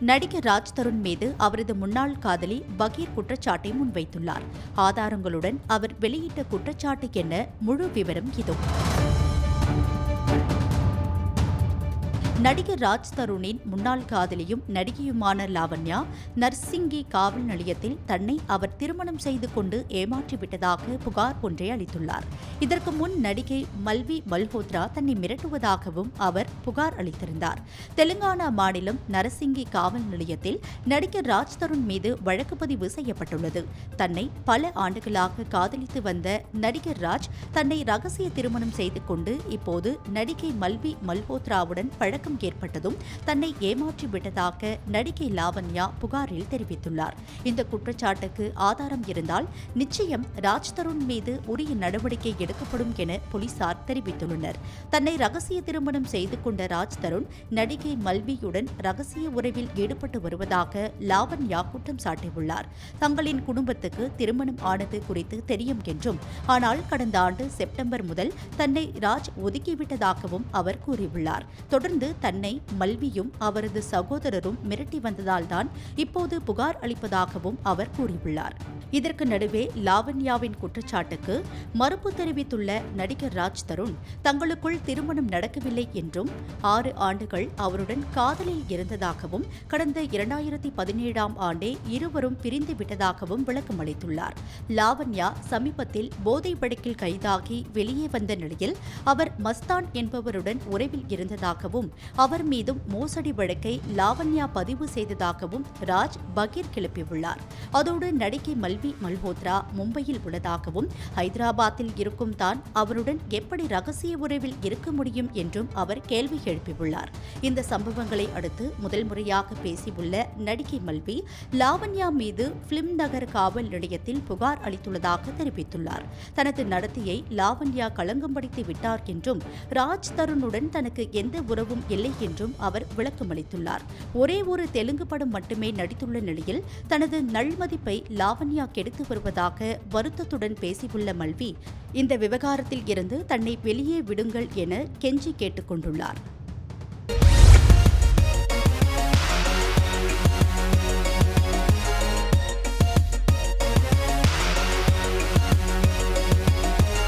நடிகர் ராஜ் தருண் மீது அவரது முன்னாள் காதலி பகீர் குற்றச்சாட்டை முன்வைத்துள்ளார். ஆதாரங்களுடன் அவர் வெளியிட்ட குற்றச்சாட்டு என்ன? முழு விவரம் இதோ. நடிகர் ராஜ் தருணின் முன்னாள் காதலியும் நடிகையுமான லாவண்யா நர்சிங்கி காவல் நிலையத்தில் தன்னை அவர் திருமணம் செய்து கொண்டு ஏமாற்றிவிட்டதாக புகார் ஒன்றை அளித்துள்ளார். இதற்கு முன் நடிகை மல்வி மல்ஹோத்ரா தன்னை மிரட்டுவதாகவும் அவர் புகார் அளித்திருந்தார். தெலுங்கானா மாநிலம் நரசிங்கி காவல் நிலையத்தில் நடிகர் ராஜ் தருண் மீது வழக்கு பதிவு செய்யப்பட்டுள்ளது. தன்னை பல ஆண்டுகளாக காதலித்து வந்த நடிகர் ராஜ் தன்னை ரகசிய திருமணம் செய்து கொண்டு இப்போது நடிகை மல்வி மல்ஹோத்ராவுடன் பழக்கம் ஏற்பட்டதும் தன்னை ஏமாற்றி விட்டதாக நடிகை லாவண்யா புகாரில் தெரிவித்துள்ளார். இந்த குற்றச்சாட்டுக்கு ஆதாரம் இருந்தால் நிச்சயம் ராஜ் தருண் மீது உரிய நடவடிக்கை எடுக்கப்படும் என போலீசார் தெரிவித்துள்ளனர். தன்னை ரகசிய திருமணம் செய்து கொண்ட ராஜ் தருண் நடிகை மல்வியுடன் ரகசிய உறவில் ஈடுபட்டு வருவதாக லாவண்யா குற்றம் சாட்டியுள்ளார். தங்களின் குடும்பத்துக்கு திருமணம் ஆனது குறித்து தெரியும் என்றும் ஆனால் கடந்த ஆண்டு செப்டம்பர் முதல் தன்னை ராஜ் ஒதுக்கிவிட்டதாகவும் அவர் கூறியுள்ளார். தொடர்ந்து தன்னை மல்வியும் அவரது சகோதரரும் மிரட்டி வந்ததால்தான் இப்போது புகார் அளிப்பதாகவும் அவர் கூறியுள்ளார். இதற்கு நடுவே லாவண்யாவின் குற்றச்சாட்டுக்கு மறுப்பு தெரிவித்துள்ள நடிகர் ராஜ் தருண் தங்களுக்குள் திருமணம் நடக்கவில்லை என்றும் ஆறு ஆண்டுகள் அவருடன் காதலில் இருந்ததாகவும் கடந்த இரண்டாயிரத்தி பதினேழாம் ஆண்டே இருவரும் பிரிந்து விட்டதாகவும் விளக்கம் அளித்துள்ளார். லாவண்யா சமீபத்தில் போதை வழக்கில் கைதாகி வெளியே வந்த நிலையில் அவர் மஸ்தான் என்பவருடன் உறவில் இருந்ததாகவும் அவர் மீதும் மோசடி வழக்கை லாவண்யா பதிவு செய்ததாகவும் ராஜ் பகீர் கிளப்பியுள்ளார். அதோடு நடிகை மல்வி மல்ஹோத்ரா மும்பையில் உள்ளதாகவும் ஹைதராபாத்தில் இருக்கும் தான் அவருடன் எப்படி ரகசிய உறவில் இருக்க முடியும் என்றும் அவர் கேள்வி எழுப்பியுள்ளார். இந்த சம்பவங்களை அடுத்து முதல் முறையாக பேசியுள்ள நடிகை மல்வி லாவண்யா மீது பிலிம் நகர் காவல் நிலையத்தில் புகார் அளித்துள்ளதாக தெரிவித்துள்ளார். தனது நடத்தையை லாவண்யா களங்கப்படுத்தி விட்டார் என்றும் ராஜ் தருணுடன் தனக்கு எந்த உறவும் இல்லை என்றும் அவர் விளக்கமளித்துள்ளார். ஒரே ஒரு தெலுங்கு படம் மட்டுமே நடித்துள்ள நிலையில் தனது நல்மதிப்பை லாவண்யா கெடுத்து வருவதாக வருத்தத்துடன் பேசியுள்ள மல்வி இந்த விவகாரத்தில் இருந்து தன்னை வெளியே விடுங்கள் என கெஞ்சி கேட்டுக்கொண்டுள்ளார். கொண்டுள்ளார்